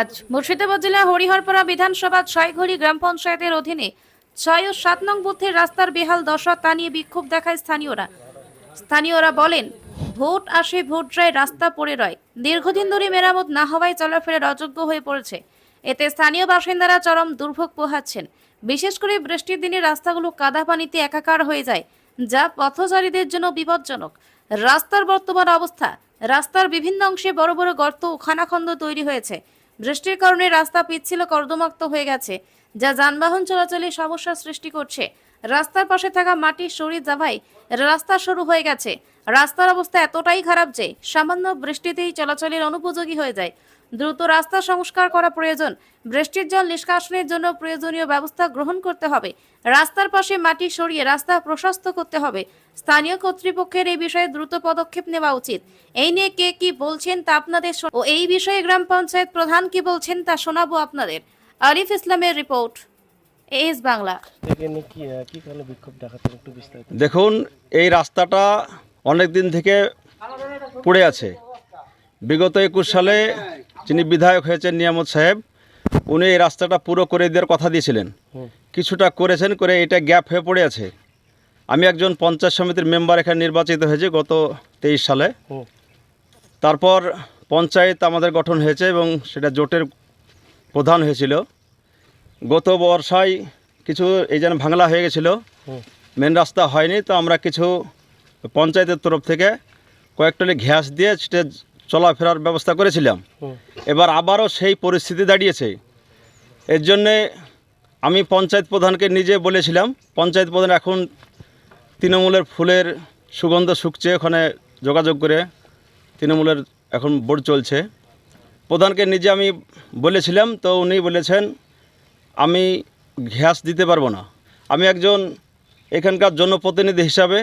আজ মুর্শিদাবাদ জেলা হরিহরপাড়া বিধানসভা ছয়ঘড়ি গ্রাম পঞ্চায়েতের অধীনে ছয় ও সাত নং বুথের রাস্তার বেহাল দশা তা নিয়ে বিক্ষোভ দেখায় স্থানীয়রা। স্থানীয়রা বলেন, ভোট আসে, ভোট যায়, রাস্তা পড়ে রয়। দীর্ঘদিন ধরে মেরামত না হওয়ায় চলাফেরার অযোগ্য হয়ে পড়েছে। এতে স্থানীয় বাসিন্দারা চরম দুর্ভোগ পোহাচ্ছেন। বিশেষ করে বৃষ্টির দিনে রাস্তাগুলো কাদা পানিতে একাকার হয়ে যায়, যা পথচারীদের জন্য বিপজ্জনক। রাস্তার বর্তমান অবস্থা রাস্তার বিভিন্ন অংশে বড় বড় গর্ত ও খানাখন্দ তৈরি হয়েছে। বৃষ্টির কারণে রাস্তা পিচ্ছিল কর্দমাক্ত হয়ে গেছে, যা যানবাহন চলাচলে সমস্যার সৃষ্টি করছে। রাস্তার পাশে থাকা মাটির সরিয়ে যাওয়ায় রাস্তা শুরু হয়ে গেছে। রাস্তার অবস্থা এতটাই খারাপ যে সামান্য বৃষ্টিতেই চলাচলের অনুপযোগী হয়ে যায়। দ্রুত রাস্তা সংস্কার করা প্রয়োজন। বৃষ্টির জল নিষ্কাশনের জন্য প্রয়োজনীয় ব্যবস্থা গ্রহণ করতে হবে। রাস্তার পাশে মাটি সরিয়ে রাস্তা প্রশস্ত করতে হবে। স্থানীয় কর্তৃপক্ষের এই বিষয়ে দ্রুত পদক্ষেপ নেওয়া উচিত। এই নিয়ে কে কি বলছেন তা আপনাদের ও এই বিষয়ে গ্রাম পঞ্চায়েত প্রধান কি বলছেন তা শোনাবো আপনাদের। আরিফ ইসলামের রিপোর্ট এস বাংলা। এখানে কি আহ, কি কারণে বিক্ষোভ দেখাচ্ছেন একটু বিস্তারিত? দেখুন এই রাস্তাটা অনেক দিন থেকে পড়ে আছে। বিগত একুশ সালে যিনি বিধায়ক হয়েছেন নিয়ামত সাহেব উনি এই রাস্তাটা পুরো করে দেওয়ার কথা দিয়েছিলেন। কিছুটা করেছেন করে এটা গ্যাপ হয়ে পড়ে আছে। আমি একজন পঞ্চায়েত সমিতির মেম্বার এখানে নির্বাচিত হয়েছে গত তেইশ সালে। তারপর পঞ্চায়েত আমাদের গঠন হয়েছে এবং সেটা জোটের প্রধান হয়েছিল। গত বর্ষায় কিছু এই যেন ভাঙলা হয়ে গেছিল। মেন রাস্তা হয়নি তো আমরা কিছু পঞ্চায়েতের তরফ থেকে কয়েকটলি ঘ্যাস দিয়ে সেটা চলাফেরার ব্যবস্থা করেছিলাম। এবার আবারও সেই পরিস্থিতি দাঁড়িয়েছে। এর জন্যে আমি পঞ্চায়েত প্রধানকে নিজে বলেছিলাম পঞ্চায়েত প্রধান এখন তৃণমূলের ফুলের সুগন্ধ শুকছে ওখানে যোগাযোগ করে তৃণমূলের এখন বোর্ড চলছে। প্রধানকে নিজে আমি বলেছিলাম তো উনি বলেছেন আমি ঘ্যাস দিতে পারব না। আমি একজন এখানকার জনপ্রতিনিধি হিসাবে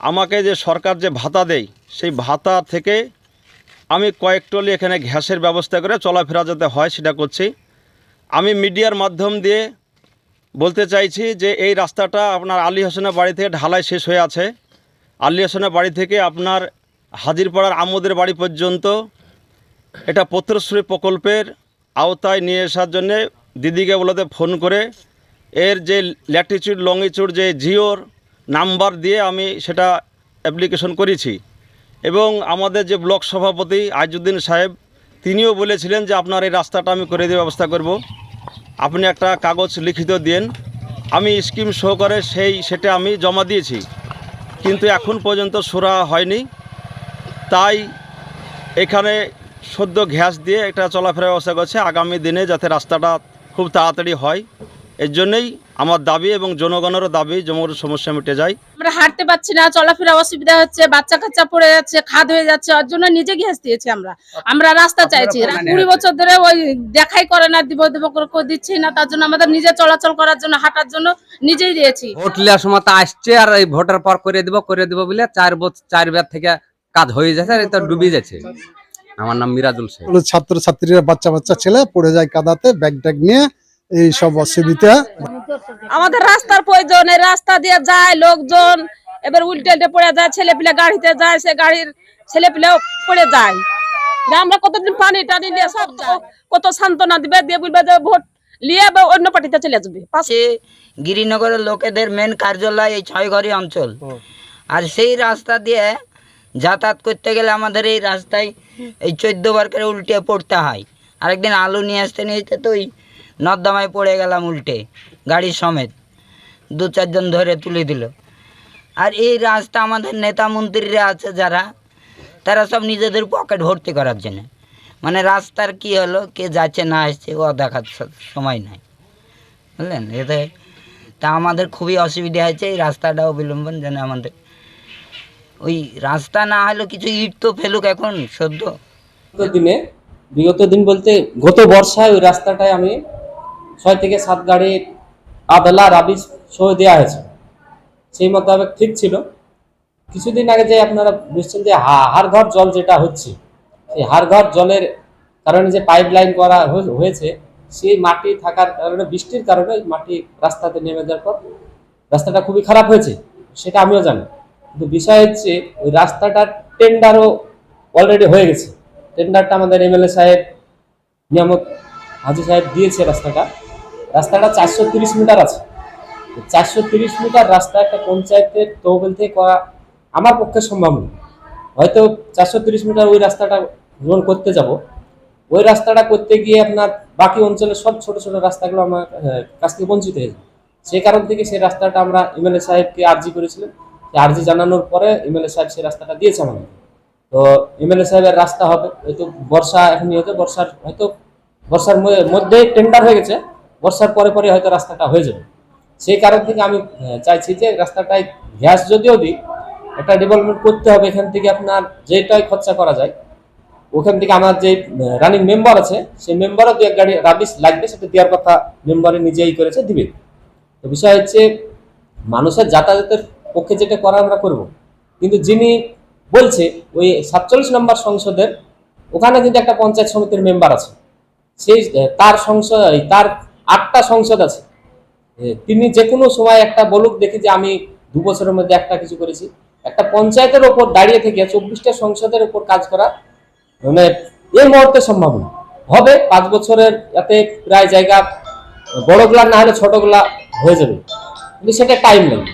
আমাকে যে সরকার যে ভাতা দেয় সেই ভাতা থেকে আমি কয়েক টলি এখানে ঘ্যাসের ব্যবস্থা করে চলাফেরা যাতে হয় সেটা করছি। আমি মিডিয়ার মাধ্যম দিয়ে বলতে চাইছি যে এই রাস্তাটা আপনার আলী হোসেনের বাড়ি থেকে ঢালাই শেষ হয়ে আছে। আলী হোসেনের বাড়ি থেকে আপনার হাজিরপাড়ার আমোদের বাড়ি পর্যন্ত এটা পত্রশ্রী প্রকল্পের আওতায় নিয়ে আসার জন্যে দিদিকে বলতে ফোন করে। এর যে ল্যাটিচিউড লংিচিউড যে জিওর নাম্বার দিয়ে আমি সেটা অ্যাপ্লিকেশন করেছি। এবং আমাদের যে ব্লক সভাপতি আইজুদ্দিন সাহেব, তিনিও বলেছিলেন যে আপনার এই রাস্তাটা আমি করে দিয়ে ব্যবস্থা করব। আপনি একটা কাগজ লিখিত দিন আমি স্কিম সহকারে সেই সেটা আমি জমা দিয়েছি। কিন্তু এখন পর্যন্ত সুরা হয়নি। তাই এখানে সদ্য ঘ্যাস দিয়ে একটা চলাফেরা ব্যবস্থা করছে। আগামী দিনে যাতে রাস্তাটা খুব তাড়াতাড়ি হয়। এর জন্যই আমার দাবি এবং জনগণেরও দাবি জমর সমস্যা মিটে যায়। আমরা হাঁটতে পারছি না চলাফেরা অসুবিধা হচ্ছে বাচ্চা কাচ্চা পড়ে যাচ্ছে খাদ হয়ে যাচ্ছে ওর জন্য নিজে গ্যাস দিয়েছি আমরা। আমরা রাস্তা চাইছি কুড়ি বছর ধরে ওই দেখাই করে না দিব দিব করে দিচ্ছি না তার জন্য আমাদের নিজে চলাচল করার জন্য হাঁটার জন্য নিজেই দিয়েছি। ভোট নেওয়ার সময় তো আসছে আর এই ভোটের পর করে দিব করে দিব বলে চার বছর চারবার থেকে কাজ হয়ে যাচ্ছে আর এটা ডুবে যাচ্ছে। আমার নাম মিরাজুল শেখ। হলো ছাত্র ছাত্রীরা বাচ্চা বাচ্চা ছেলে পড়ে যায় কাদাতে ব্যাগ ট্যাগ নিয়ে এই সব অসুবিধা। আমাদের রাস্তার প্রয়োজন এই রাস্তা দিয়ে যায় লোকজন এবার উল্টে উল্টে পড়ে যায় ছেলে পিলে গাড়িতে যায় সে গাড়ির ছেলে পিলেও পড়ে যায়। আমরা কতদিন পানি টানি নিয়ে সব কত সান্ত্বনা দিবে দিয়ে বলবে যে ভোট নিয়ে বা অন্য পার্টিতে চলে যাবে। পাশে গিরিনগরের লোকেদের মেন কার্যালয় এই ছয়ঘরি অঞ্চল। আর সেই রাস্তা দিয়ে যাতায়াত করতে গেলে আমাদের এই রাস্তায় এই চোদ্দ বার করে উল্টে পড়তে হয়। আরেকদিন আলু নিয়ে আসতে নিয়ে যেতে তো ওই নর্দমায় পড়ে গেলাম উল্টে, গাড়ি সমেত। দু চারজন ধরে তুলে দিল। আর এই রাস্তা আমাদের নেতা মন্ত্রীরা আছে যারা, তারা সব নিজেদের পকেট ভর্তি করার জন্য। মানে রাস্তার কি হলো, কে যাচ্ছে না আসছে, ও দেখার সময় নাই। বুঝলেন? এতে তা আমাদের খুবই অসুবিধা হয়েছে, এই রাস্তাটা অবলম্বন যেন আমাদের। ওই রাস্তা না হলেও কিছু ইট তো ফেলুক এখন, সদ্য। দিনে, বিগত দিন বলতে গত বর্ষায় ওই রাস্তাটায় আমি ছয় থেকে সাত গাড়ি আদলা রাবিশ সহ দেওয়া হয়েছে। সেই মোতাবেক ঠিক ছিল। কিছুদিন আগে যে আপনারা বুঝছেন যে হাড়ঘর জল যেটা হচ্ছে সেই হাড়ঘর জলের কারণে যে পাইপ লাইন করা হয়ে- হয়েছে, সেই মাটি থাকার কারণে, বৃষ্টির কারণে মাটি রাস্তাতে নেমে যাওয়ার পর রাস্তাটা খুবই খারাপ হয়েছে, সেটা আমিও জানি। কিন্তু বিষয় হচ্ছে, ওই রাস্তাটার টেন্ডারও অলরেডি হয়ে গেছে। টেন্ডারটা আমাদের এমএলএ সাহেব, নিয়ামত হাজি সাহেব দিয়েছে রাস্তাটা। রাস্তাটা চারশো তিরিশ মিটার আছে। চারশো তিরিশ মিটার রাস্তা একটা পঞ্চায়েতের তহবিল থেকে করা আমার পক্ষে সম্ভব নয়। হয়তো চারশো তিরিশ মিটার ওই রাস্তাটা যখন করতে যাব। ওই রাস্তাটা করতে গিয়ে আপনার বাকি অঞ্চলের সব ছোট ছোট রাস্তাগুলো আমার কাছ থেকে বঞ্চিত হয়ে যায়। সেই কারণ থেকে সেই রাস্তাটা আমরা এমএলএ সাহেবকে আর্জি করেছিলাম। আর্জি জানানোর পরে এমএলএ সাহেব সেই রাস্তাটা দিয়েছে আমাদের। তো এমএলএ সাহেবের রাস্তা হবে। হয়তো বর্ষা এখন হয়তো বর্ষার হয়তো বর্ষার ম- মধ্যেই টেন্ডার হয়ে গেছে। বর্ষার পরে পরে হয়তো রাস্তাটা হয়ে যাবে। সেই কারণ থেকে আমি চাইছি যে রাস্তাটায় গ্যাস যদিও দিই, একটা ডেভেলপমেন্ট করতে হবে। এখান থেকে আপনার যেটাই খরচা করা যায়, ওখান থেকে আমার যে রানিং মেম্বার আছে, সেই মেম্বারও দু এক গাড়ি রাবিশ লাগবে, সেটা দেওয়ার কথা মেম্বারে নিজেই করেছে, দিবে। তো বিষয় হচ্ছে, মানুষের যাতায়াতের পক্ষে যেটা করা আমরা করব। কিন্তু যিনি বলছে, ওই সাতচল্লিশ নম্বর সংসদের, ওখানে কিন্তু একটা পঞ্চায়েত সমিতির মেম্বার আছে। সেই তার সংসদ তার আটটা সংসদ আছে। তিনি যে কোনো সময় একটা বলুক, দেখি যে আমি দু বছরের মধ্যে একটা কিছু করেছি। একটা পঞ্চায়েতের ওপর দাঁড়িয়ে থেকে চব্বিশটা সংসদের উপর কাজ করা মানে এই মুহূর্তে সম্ভব না। হবে, পাঁচ বছরের এতে প্রায় জায়গা, বড়গুলা না হলে ছোটগুলা হয়ে যাবে। কিন্তু সেটা টাইম লাগবে